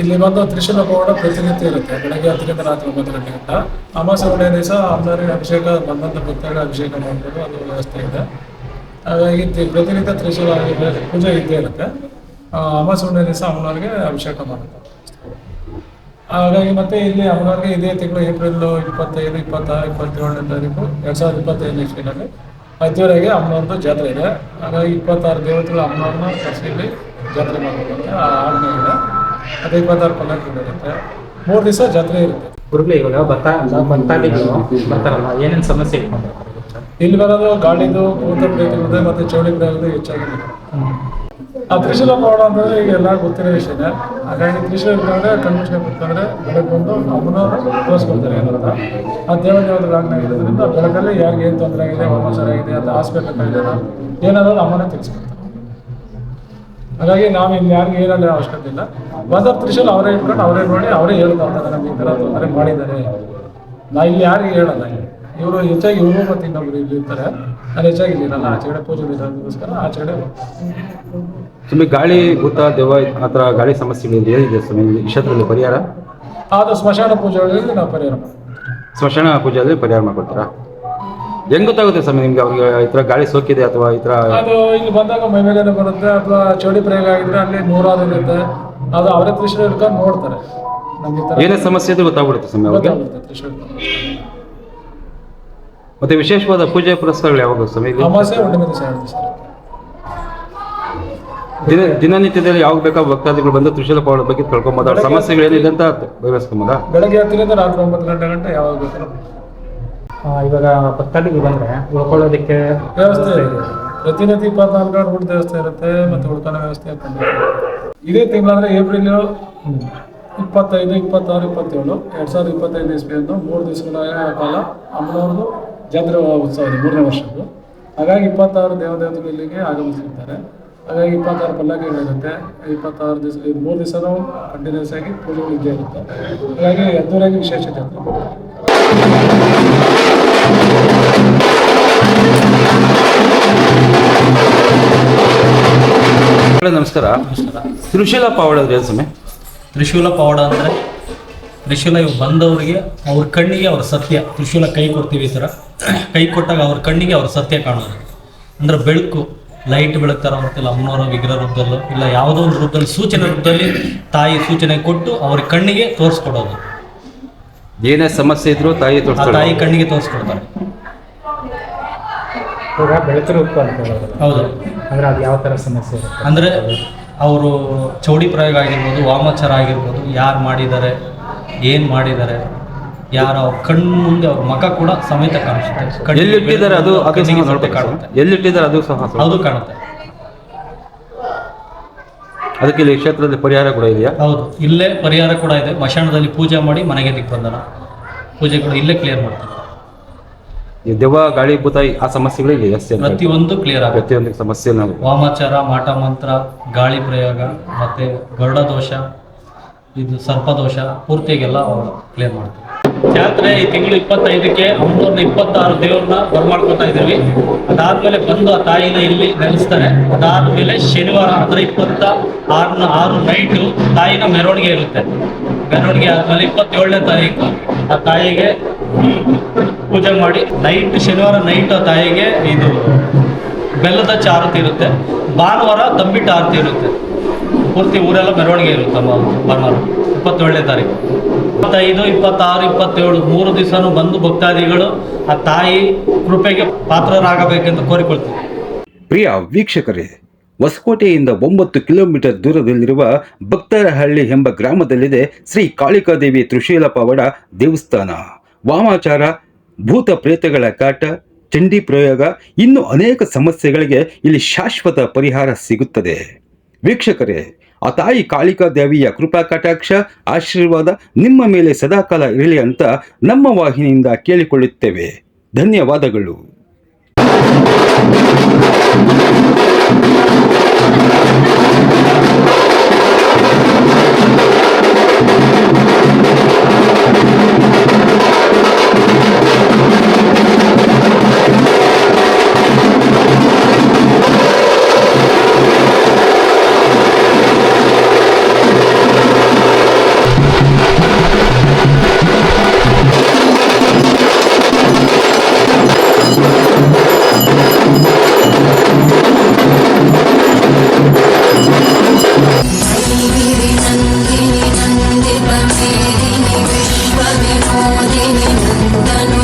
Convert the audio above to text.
ಇಲ್ಲಿ ಬಂದು ತ್ರಿಶೂಲ ಪೌಡ ಪ್ರತಿನಿತ್ಯ ಇರುತ್ತೆ. ಬೆಳಗ್ಗೆ ಹತ್ತರಿಂದ ರಾತ್ರಿ ಒಂಬತ್ತು ಗಂಟೆ ಗಂಟ. ಅಮಾವಾಸ್ಯ ಒಳ್ಳೆಯ ದಿವಸ ಅಂಬಾರಿ ಅಭಿಷೇಕ ಬಂದಂತ ಭಕ್ತರಿಗೆ ಅಭಿಷೇಕ ಮಾಡ್ಬೋದು. ಅದು ವ್ಯವಸ್ಥೆ ಇದೆ. ಹಾಗಾಗಿ ಪ್ರತಿನಿತ್ಯ ತ್ರಿಶೂಲ ಪೂಜೆ ಇದ್ದೇ ಇರುತ್ತೆ. ಅಮಾವಾಸ್ಯೆ ಒಳ್ಳೆಯ ದಿವಸ ಅಮ್ಮನವ್ರಿಗೆ ಅಭಿಷೇಕ ಮಾಡುತ್ತೆ. ಹಾಗಾಗಿ ಮತ್ತೆ ಇಲ್ಲಿ ಅಮ್ಮನವ್ರಿಗೆ ಇದೇ ತಿಂಗಳು ಏಪ್ರಿಲ್ ಇಪ್ಪತ್ತೈದು, ಇಪ್ಪತ್ತಾರು, ಇಪ್ಪತ್ತೇಳನೇ ತಾರೀಕು, ಎರಡ್ ಸಾವಿರದ ಇಪ್ಪತ್ತೈದನೇ ಇಸ್ವಿನಲ್ಲಿ ಅದ್ದೂರಿಗೆ ಅಮ್ಮನವ್ರದ್ದು ಜಾತ್ರೆ ಇದೆ. ಹಾಗಾಗಿ ಇಪ್ಪತ್ತಾರು ದೇವತೆಗಳು ಅಮ್ಮನವ್ರನ್ನ ಕರೆಸಿ ಜಾತ್ರೆ ಮಾಡಬೇಕಂತ ಆಜ್ಞೆ ಇದೆ. ಅದೇ ಇಪ್ಪತ್ತಾರು ಪಲ್ಲಕ್ಕಿರುತ್ತೆ ಮೂರು ದಿವಸ ಜಾತ್ರೆ ಇರುತ್ತೆ. ಗುರುಗಳು ಇವಾಗ ಬರ್ತಾ ಭಕ್ತಾದಿಗಳು ಬರ್ತಾರಲ್ಲ ಏನೇನು ಸಮಸ್ಯೆ ಇಟ್ಕೊಂಡು ಇಲ್ಲಿ ಬರೋದು ಗಾಳಿದು ಭೂತ ಪ್ರೇತಗಳದ್ದು ಮತ್ತೆ ಚೌಳಿ ಪ್ರೇತಗಳು ಹೆಚ್ಚಾಗಿದೆ. ಆ ತ್ರಿಶೂಲ ಪವಾಡ ಅಂತಂದ್ರೆ ಈಗ ಎಲ್ಲ ಗೊತ್ತಿರೋ ವಿಷಯನೇ ಹಾಗಾಗಿ ತ್ರಿಶೂಲ ಇಟ್ಕೊಂಡ್ರೆ ಕಣ್ಮುಚ್ಕೊಂಡು ಕುತ್ಕೊಂಡ್ರೆ ಬೆಳಗ್ಗೆ ಬಂದು ಅಮ್ಮನ ತೋರಿಸ್ಕೊಡ್ತಾರೆ ಏನಂತ ಆ ದೇವ ದೇವತೆಗಳ ಆಜ್ಞೆ ಇರೋದ್ರಿಂದ ಬೆಳಕಲ್ಲಿ ಯಾರಿಗೆ ಏನು ತೊಂದರೆ ಆಗಿದೆ ಅಮ್ಮ ಆಗಿದೆ ಅದು ಹಾಸ್ಪಿಟಲ್ ಏನಾದ್ರು ಅಮ್ಮನೇ ತಿಳಿಸ್ಕೊಡ್ತಾರೆ. ಹಾಗಾಗಿ ನಾವು ಇಲ್ಲಿ ಯಾರಿಗೆ ಹೇಳಲ್ಲ ಅವಶ್ಯಕತೆ ಇಲ್ಲ. ಬಂದ ತ್ರಿಶಲ್ ಅವರೇ ಇಟ್ಕೊಂಡು ಅವರೇ ನೋಡಿ ಅವರೇ ಹೇಳ್ತಾರೆ ನಮ್ಗೆ ಈ ಥರ ತೊಂದರೆ ಮಾಡಿದ್ದಾರೆ. ನಾ ಇಲ್ಲಿ ಯಾರಿಗೆ ಹೇಳಲ್ಲ. ಇವರು ಹೆಚ್ಚಾಗಿ ಇವರು ಮತ್ತು ಇನ್ನೊಬ್ರು ಇಲ್ಲಿ ಇರ್ತಾರೆ. ನಾನು ಹೆಚ್ಚಾಗಿ ಇಲ್ಲಿರಲ್ಲ ಆಚೆಗಡೆ ಪೂಜೆ ವಿಧಾನಕ್ಕೋಸ್ಕರ ಆಚೆ ಕಡೆ ಹೋಗ್ತೀನಿ. ಸ್ವಾಮಿ ಗಾಳಿ ಭೂತ ದೆವ್ವ ಆ ಥರ ಗಾಳಿ ಸಮಸ್ಯೆಗಳಿಂದ ಏನಿದೆ ಸ್ವಾಮಿ ಈ ಕ್ಷೇತ್ರದಲ್ಲಿ ಪರಿಹಾರ? ಅದು ಸ್ಮಶಾನ ಪೂಜೆಗಳಲ್ಲಿ ನಾವು ಪರಿಹಾರ ಮಾಡ್ತೀವಿ. ಸ್ಮಶಾನ ಪೂಜೆಯಲ್ಲಿ ಪರಿಹಾರ ಮಾಡ್ಕೊಡ್ತೀರಾ? ಹೆಂಗ್ ಗೊತ್ತಾಗುತ್ತೆ ಸ್ವಾಮಿ ನಿಮ್ಗೆ ಅವ್ರಿಗೆ ಈ ತರ ಗಾಳಿ ಸೋಕಿದೆ ಅಥವಾ ಈ ಥರ ಅದು ಇಲ್ಲಿ ಬಂದಾಗ ಮೈ ಮೇಲೇನೆ ಬರುತ್ತೆ ಅಥವಾ ಚೌಡಿ ಪ್ರಯೋಗ ಆಗಿದ್ರೆ ಅಲ್ಲಿ ನೂರಾರು ಇರುತ್ತೆ. ಅದು ಅವರೇ ತ್ರಿಶೂಲ ಹಿಡ್ಕೊಂಡು ನೋಡ್ತಾರೆ. ನಮ್ಗೆ ಈ ಥರ ಏನೇ ಸಮಸ್ಯೆ ಇದ್ರೆ ಗೊತ್ತಾಗ್ಬಿಡುತ್ತೆ ಸ್ವಾಮಿ ಅವ್ರಿಗೆ. ಗೊತ್ತಾಗುತ್ತೆ ತ್ರಿಶೂಲ ಮತ್ತೆ ವಿಶೇಷವಾದ ಪೂಜೆ ಪುರಸ್ಕಾರಗಳು ಯಾವಾಗ ಸ್ವಾಮಿ ಇಲ್ಲಿ? ಅಮಾಸೆ ಹುಣ್ಣಿಮೆ ದಿವಸ ಎರಡು ದಿವಸ ದಿನ ದಿನನಿತ್ಯದಲ್ಲಿ ಯಾವಾಗ ಬೇಕಾ ಭಕ್ತಾದಿಗಳು ಬಂದು ತ್ರಿಶೂಲ ಪೌಡ ಬಗ್ಗೆ ತಿಳ್ಕೊಬೋದು. ಅವ್ರ ಸಮಸ್ಯೆಗಳು ಏನಿದೆ ಅಂತ ಬಗೆಹರಿಸ್ಕೊಂಬೋದಾ ಬೆಳಗ್ಗೆ ಹತ್ತರಿಂದ ರಾತ್ರಿ ಒಂಬತ್ತು ಗಂಟೆ ಗಂಟೆ ಯಾವಾಗ ಬೇಕಾದ್ರೂ ಇವಾಗ ಭಕ್ತಾದಿಗಳು ಬಂದ್ರೆ ಉಳ್ಕೊಳ್ಳೋದಕ್ಕೆ ವ್ಯವಸ್ಥೆ ಇದೆ. ಪ್ರತಿನಿತ್ಯ ಇಪ್ಪತ್ನಾಲ್ಕು ಗಂಟೆ ಊಟದ ವ್ಯವಸ್ಥೆ ಇರುತ್ತೆ ಮತ್ತೆ ಉಳ್ಕೊಳ್ಳೋ ವ್ಯವಸ್ಥೆ ಇರುತ್ತೆ. ಇದೇ ತಿಂಗಳಂದ್ರೆ ಏಪ್ರಿಲ್ ಇಪ್ಪತ್ತೈದು ಇಪ್ಪತ್ತಾರು ಇಪ್ಪತ್ತೇಳು ಎರಡ್ ಸಾವಿರದ ಇಪ್ಪತ್ತೈದು ಇಸ್ವಿಯನ್ನು ಮೂರು ದಿವಸಗಳ ಕಾಲ ಅಮ್ಮನವ್ರದ್ದು ಜಾತ್ರೆ ಉತ್ಸವ ಇದೆ ಮೂರನೇ ವರ್ಷದ್ದು. ಹಾಗಾಗಿ ಇಪ್ಪತ್ತಾರು ದೇವದೇವತೆಗಳು ಇಲ್ಲಿಗೆ ಆಗಮಿಸಿರ್ತಾರೆ. ಹಾಗಾಗಿ ಇಪ್ಪತ್ತಾರು ಪಲ್ಲಕ್ಕಿಗಳಿರುತ್ತೆ. ಇಪ್ಪತ್ತಾರು ದಿವಸ ಮೂರು ದಿವಸನೂ ಕಂಟಿನ್ಯೂಸ್ ಆಗಿ ಪೂಜೆಗಳು ಇದ್ದೇ ಇರುತ್ತೆ. ಹಾಗಾಗಿ ಅದ್ದೂರಿಯಾಗಿ ವಿಶೇಷತೆ ನಮಸ್ಕಾರ. ತ್ರಿಶೂಲ ಪಾವಾಡ ಅಂದ್ರೆ ಸ್ವಾಮಿ? ತ್ರಿಶೂಲ ಪವಾಡ ಅಂದರೆ ತ್ರಿಶೂಲ ಇವು ಬಂದವರಿಗೆ ಅವ್ರ ಕಣ್ಣಿಗೆ ಅವ್ರ ಸತ್ಯ. ತ್ರಿಶೂಲ ಕೈ ಕೊಡ್ತೀವಿ ಸರ ಕೈ ಕೊಟ್ಟಾಗ ಅವ್ರ ಕಣ್ಣಿಗೆ ಅವ್ರ ಸತ್ಯ ಕಾಣೋದು. ಅಂದ್ರೆ ಬೆಳಕು ಲೈಟ್ ಬೆಳಗ್ತಾರ ಮತ್ತಿಲ್ಲ ಅಮ್ಮನವರ ವಿಗ್ರಹ ರೂಪದಲ್ಲೋ ಇಲ್ಲ ಯಾವುದೋ ಒಂದು ರೂಪದಲ್ಲಿ ಸೂಚನೆ ರೂಪದಲ್ಲಿ ತಾಯಿ ಸೂಚನೆ ಕೊಟ್ಟು ಅವ್ರ ಕಣ್ಣಿಗೆ ತೋರಿಸ್ಕೊಡೋದು. ಏನೇ ಸಮಸ್ಯೆ ಇದ್ರೂ ತಾಯಿ ತಾಯಿ ಕಣ್ಣಿಗೆ ತೋರಿಸ್ಕೊಡ್ತಾರೆ. ಇವಾಗ ಹೌದು. ಅಂದ್ರೆ ಅದು ಯಾವ ತರ ಸಮಸ್ಯೆ ಇರುತ್ತೆ? ಅಂದರೆ ಅವರು ಚೌಡಿ ಪ್ರಯೋಗ ಆಗಿರ್ಬೋದು ವಾಮಾಚಾರ ಆಗಿರ್ಬೋದು ಯಾರು ಮಾಡಿದ್ದಾರೆ ಏನು ಮಾಡಿದ್ದಾರೆ ಯಾರ ಅವ್ರ ಕಣ್ಣು ಮುಂದೆ ಅವ್ರ ಮಖ ಕೂಡ ಸಮೇತ ಕಾಣಿಸುತ್ತೆ. ಕಣ್ಣಿಗೆ ಎಲ್ಲಿಟ್ಟಿದ್ದಾರೆ ಅದು ಅದು ಕಣ್ಣಿಗೆ ಸಹ ನೋಡ್ಬೇಕು ಕಾಣುತ್ತೆ. ಎಲ್ಲಿಟ್ಟಿದ್ದಾರೆ ಅದು ಸಹ ಕಾಣುತ್ತೆ. ಅದಕ್ಕೆ ಇಲ್ಲಿ ಕ್ಷೇತ್ರದಲ್ಲಿ ಪರಿಹಾರ ಕೂಡ ಇದೆಯಾ? ಹೌದು. ಇಲ್ಲೇ ಪರಿಹಾರ ಕೂಡ ಇದೆ. ಮಶಾಣದಲ್ಲಿ ಪೂಜೆ ಮಾಡಿ ಮನೆಗೆ ಬಂದನ? ಪೂಜೆ ಕೂಡ ಇಲ್ಲೇ ಕ್ಲಿಯರ್ ಮಾಡ್ತಾರೆ ದೆವ್ವ ಗಾಳಿ ಭೂತ ಆ ಸಮಸ್ಯೆಗಳಿಗೆ ಜಾಸ್ತಿ ಪ್ರತಿಯೊಂದು ಕ್ಲಿಯರ್ ಆಗುತ್ತೆ. ಪ್ರತಿಯೊಂದು ಸಮಸ್ಯೆ ನಾವು ವಾಮಾಚಾರ ಮಾಟ ಮಂತ್ರ ಗಾಳಿ ಪ್ರಯೋಗ ಮತ್ತೆ ಗರುಡ ದೋಷ ಇದು ಸರ್ಪದೋಷ ಪೂರ್ತಿಯಾಗೆಲ್ಲ ಅವರು ಕ್ಲಿಯರ್ ಮಾಡ್ತಾರೆ. ಜಾತ್ರೆ ಈ ತಿಂಗಳು ಇಪ್ಪತ್ತೈದಕ್ಕೆ ಅಂಬೂರ್ನ ಇಪ್ಪತ್ತಾರು ದೇವ್ರನ್ನ ಬರ್ಮಾಡ್ಕೊತಾ ಇದೀವಿ ಅದಾದ್ಮೇಲೆ ಬಂದು ಆ ತಾಯಿನ ಇಲ್ಲಿ ನೆಲೆಸ್ತಾರೆ. ಅದಾದ್ಮೇಲೆ ಶನಿವಾರ ಅಂದ್ರೆ ಇಪ್ಪತ್ತ ಆರ್ನ ಆರು ನೈಟು ತಾಯಿನ ಮೆರವಣಿಗೆ ಇರುತ್ತೆ. ಮೆರವಣಿಗೆ ಆದ್ಮೇಲೆ ಇಪ್ಪತ್ತೇಳನೇ ತಾರೀಕು ಆ ತಾಯಿಗೆ ಪೂಜೆ ಮಾಡಿ ನೈಟ್ ಶನಿವಾರ ನೈಟ್ ತಾಯಿಗೆ ಇದು ಬೆಲ್ಲದ ಚ ಆರತಿ ಇರುತ್ತೆ. ಭಾನುವಾರ ತಂಬಿಟ್ಟು ಆರತಿ ಇರುತ್ತೆ. ಪೂರ್ತಿ ಊರೆಲ್ಲ ಮೆರವಣಿಗೆ ಇರುತ್ತೆ ಭಾನುವಾರ ಇಪ್ಪತ್ತೇಳನೇ ತಾರೀಕು. ಇಪ್ಪತ್ತೈದು, ಇಪ್ಪತ್ತಾರು, ಇಪ್ಪತ್ತೇಳು, ಮೂರು ದಿವಸನೂ ಬಂದು ಭಕ್ತಾದಿಗಳು ಆ ತಾಯಿ ಕೃಪೆಗೆ ಪಾತ್ರರಾಗಬೇಕೆಂದು ಕೋರಿಕೊಳ್ತೀವಿ. ಪ್ರಿಯ ವೀಕ್ಷಕರೇ, ಹೊಸಕೋಟೆಯಿಂದ ಒಂಬತ್ತು ಕಿಲೋಮೀಟರ್ ದೂರದಲ್ಲಿರುವ ಭಕ್ತರಹಳ್ಳಿ ಎಂಬ ಗ್ರಾಮದಲ್ಲಿದೆ ಶ್ರೀ ಕಾಳಿಕಾದೇವಿ ತ್ರಿಶೂಲ ಪವಾಡ ದೇವಸ್ಥಾನ. ವಾಮಾಚಾರ ಭೂತ ಪ್ರೇತಗಳ ಕಾಟ ಚಂಡಿ ಪ್ರಯೋಗ, ಇನ್ನು ಅನೇಕ ಸಮಸ್ಯೆಗಳಿಗೆ ಇಲ್ಲಿ ಶಾಶ್ವತ ಪರಿಹಾರ ಸಿಗುತ್ತದೆ. ವೀಕ್ಷಕರೇ, ಆ ತಾಯಿ ಕಾಳಿಕಾ ದೇವಿಯ ಕೃಪಾ ಕಟಾಕ್ಷ, ಆಶೀರ್ವಾದ ನಿಮ್ಮ ಮೇಲೆ ಸದಾಕಾಲ ಇರಲಿ ಅಂತ ನಮ್ಮ ವಾಹಿನಿಯಿಂದ ಕೇಳಿಕೊಳ್ಳುತ್ತೇವೆ. ಧನ್ಯವಾದಗಳು. Dinin, Dinin, Dinin, Dinin, Dinin, Dinin,